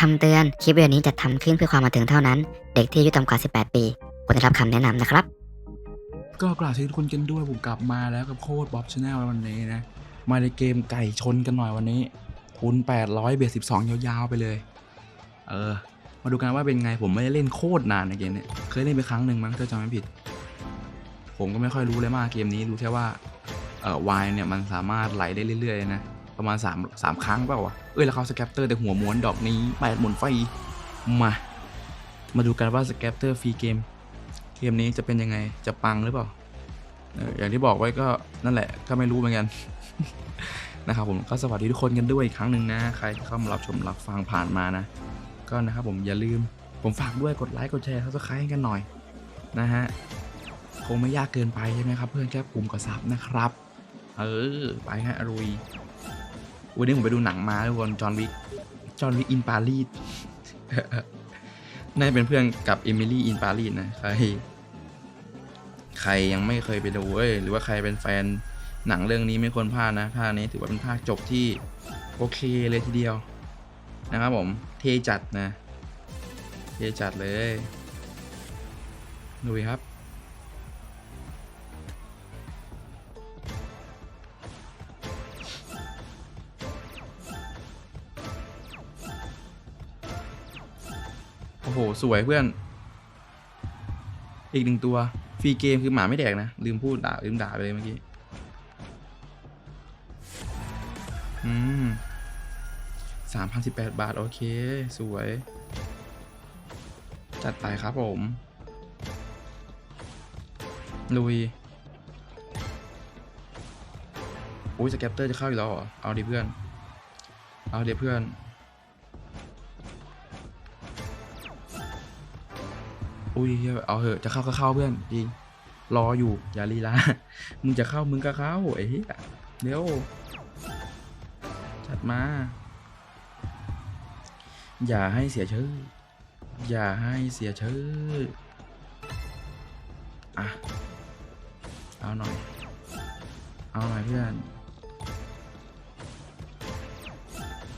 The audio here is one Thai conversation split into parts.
คำเตือน คลิปวิดีโอนี้จะทำขึ้นเพื่อความบันเทิงเท่านั้น เด็กที่อายุต่ำกว่า 18 ปีควรได้รับคำแนะนำนะครับ ก็กล่าวสวัสดีทุกคนกันด้วยผมกลับมาแล้วกับโคดบ๊อบชาแนลวันนี้นะ มาในเกมไก่ชนกันหน่อยวันนี้คูณ800 เบส12 ยาวๆไปเลย เออ มาดูกันว่าเป็นไงผมไม่ได้เล่นโคตรนานในเกมเนี้ยเคยเล่นไปครั้งหนึ่งมั้งถ้าจำไม่ผิด ผมก็ไม่ค่อยรู้เลยมากเกมนี้รู้แค่ว่าเออวายเนี่ยมันสามารถไหลได้เรื่อยๆนะ ประมาณ3 3ครั้งเปล่าวะเอ้ยแล้วเขาสแคปเตอร์แต่หัวม้วนดอกนี้แปดหมุนไฟมา มาดูกันว่าสแคปเตอร์ฟรีเกม เกมนี้จะเป็นยังไงจะปังหรือเปล่าอย่างที่บอกไว้ก็นั่นแหละก็ไม่รู้เหมือนกันนะครับผมก็สวัสดีทุกคนกันด้วยอีกครั้งหนึ่งนะ ใครเข้ามารับชมรับฟังผ่านมานะ ก็นะครับผมอย่าลืมผมฝากด้วยกดไลค์กดแชร์ซับสไครต์กันหน่อยนะฮะคงไม่ยากเกินไปใช่ไหมครับ เพื่อนแค่ปุ่มกดซับนะครับ เออ ไปฮะรุย วันนี้ผมไปดูหนังมาทุกคนจอห์นวิกจอห์นวิกอินปารีสน่าจะเป็นเพื่อนกับเอมิลี่อินปารีสนะใคร ใครยังไม่เคยไปดูเอ้ยหรือว่าใครเป็นแฟนหนังเรื่องนี้ไม่ควรพลาดนะภาคนี้ถือว่าเป็นภาคจบที่โอเคเลยทีเดียว นะครับผมเทจัดนะ เทจัดเลยดูครับ โอ้โห สวยเพื่อน อีกหนึ่งตัว ฟรีเกมคือหมาไม่แดกนะ ลืมพูดด่าลืมด่าไปเลยเมื่อกี้ อืมสามพันสิบแปดบาท โอเค สวย จัดไปครับผม ลุยอุ้ยสแกปเตอร์จะเข้าอีกแล้วเหรอ เอาดิเพื่อน เอาดิเพื่อน อุ้ยเหี้ยเอาเหอะจะเข้าก็เข้าเพื่อนจริงรออยู่อย่าลีลา มึงจะเข้ามึงก็เข้าไอ้เหี้ยเดี๋ยวจัดมา อย่าให้เสียชื่อ อย่าให้เสียชื่ออะเอาหน่อย เอาหน่อยเพื่อน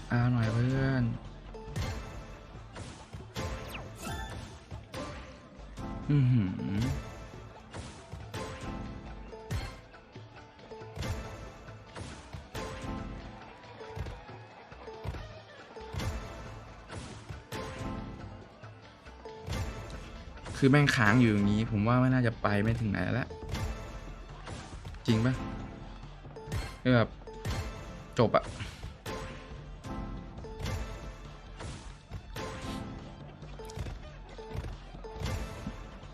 เอาหน่อยเพื่อน อือหือคือแม่งค้างอยู่อย่างนี้ ผมว่าไม่น่าจะไปไม่ถึงไหนแล้ว จริงปะแบบ จบอะ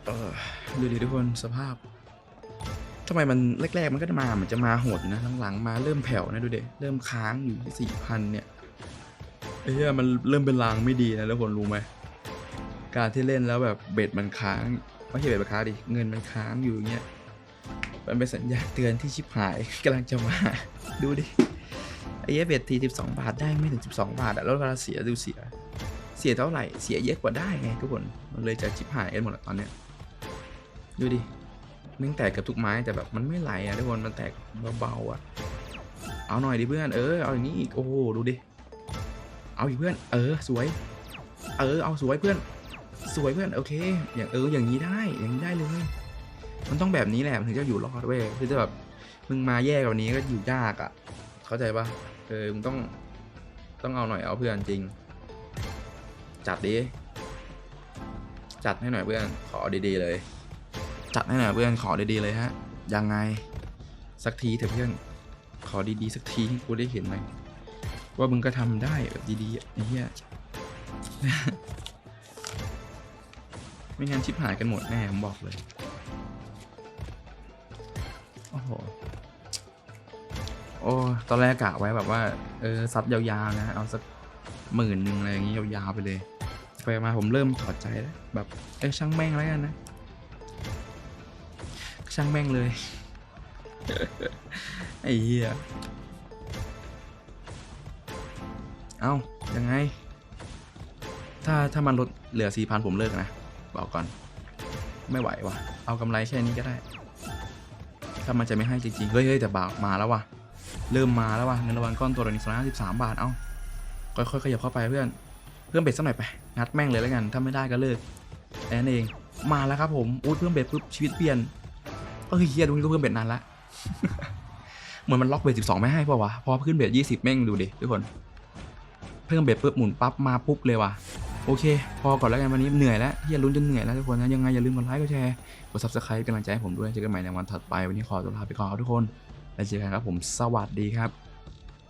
เออดูดิทุกคนสภาพทำไมมันแรกๆมันก็จะมาเหมือนจะมาโหดนะหลังๆมาเริ่มแผ่วนะดูเด็เริ่มค้างอยู่ที่สี่พันเนี่ยไอ้เหี้ยมันเริ่มเป็นลางไม่ดีนะทุกคนรู้ไหมการที่เล่นแล้วแบบเบ็ดมันค้างไม่ใช่เบ็ดมันค้างดิเงินมันค้างอยู่อย่างเงี้ยมันเป็นสัญญาณเตือนที่ชิบหายกำลังจะมาดูดิไอ้เยเบ็ดทีสิบสองบาทได้ไม่ถึงสิบสองบาทอะแล้วเวลาเสียดูเสีย เสียเท่าไหร่เสียเยอะกว่าได้ไงทุกคนมันเลยจะชิบหายกันหมดแล้วตอนเนี้ย ดูดิม่งแตกกับทุกไม้แต่แบบมันไม่ไหลอะทุกคนมันแตกเบาๆอะ เอาหน่อยดิเพื่อนเออเอาอย่างนี้อีกโอ้โหดูดิเอาอีกเพื่อน เออสวย เออเอาสวยเพื่อน สวยเพื่อนโอเค อย่างเอออย่างนี้ได้อย่างนี้ได้เลยมันต้องแบบนี้แหละมันถึงจะอยู่รอดเว้ยคือจะแบบมึงมาแย่กว่านี้ก็อยู่ยากอะ เข้าใจปะเออมึงต้องต้องเอาหน่อยเอาเพื่อนจริง จัดดิจัดให้หน่อยเพื่อนขอดีๆเลย จัดให้หน่อยเพื่อนขอดีๆเลยฮะ ยังไง สักทีเถอะเพื่อน ขอดีๆสักทีให้กูได้เห็นหน่อยว่ามึงก็ทำได้แบบดีๆไอ้เหี้ยไม่งั้นชิบหายกันหมดแน่ผมบอกเลย โอ้โห โอ้ ตอนแรกกะไว้แบบว่า เออซับยาวๆนะ เอาสักหมื่นหนึ่งอะไรอย่างงี้ยาวๆไปเลย ไปมาผมเริ่มถอดใจแล้ว แบบ เออช่างแม่งแล้วกันนะ ช่างแม่งเลย ไอ้เหี้ย เอายังไง ถ้าถ้ามันลดเหลือสี่พันผมเลิกนะ บอกก่อน ไม่ไหววะเอากำไรแค่นี้ก็ได้ ถ้ามันจะไม่ให้จริงๆ เฮ้ยเฮ้ยแต่บามาแล้ววะเริ่มมาแล้ววะเงินรางวัลก้อนตัวละหนึ่งร้อยห้าสิบสามบาท เอ้าค่อยๆขยับเข้าไปเพื่อน เพิ่มเบ็ดสักหน่อยไป งัดแม่งเลยแล้วกัน ถ้าไม่ได้ก็เลิกแค่นั้นเอง มาแล้วครับผม อุ้ยเพิ่มเบ็ดปุ๊บชีวิตเปลี่ยน เอ้ยเฮียตรงนี้ก็เพิ่มเบ็ดนานละเหมือนมันล็อกเบ็ดสิบสองไม่ให้ป่าวะพอขึ้นเบ็ดยี่สิบแม่งดูดิทุกคน เพิ่มเบ็ดปุ๊บหมุนปั๊บมาปุ๊บเลยว่ะโอเค พอก่อนแล้วกันวันนี้เหนื่อยแล้วที่จะลุ้นจนเหนื่อยแล้วทุกคนนะยังไงอย่าลืมกดไลค์กดแชร์กดซับสไครป์เป็นกำลังใจให้ผมด้วยเจอกันใหม่ในวันถัดไปวันนี้ขอตัวลาไปก่อนครับทุกคนแล้วเจอกันครับผมสวัสดีครับ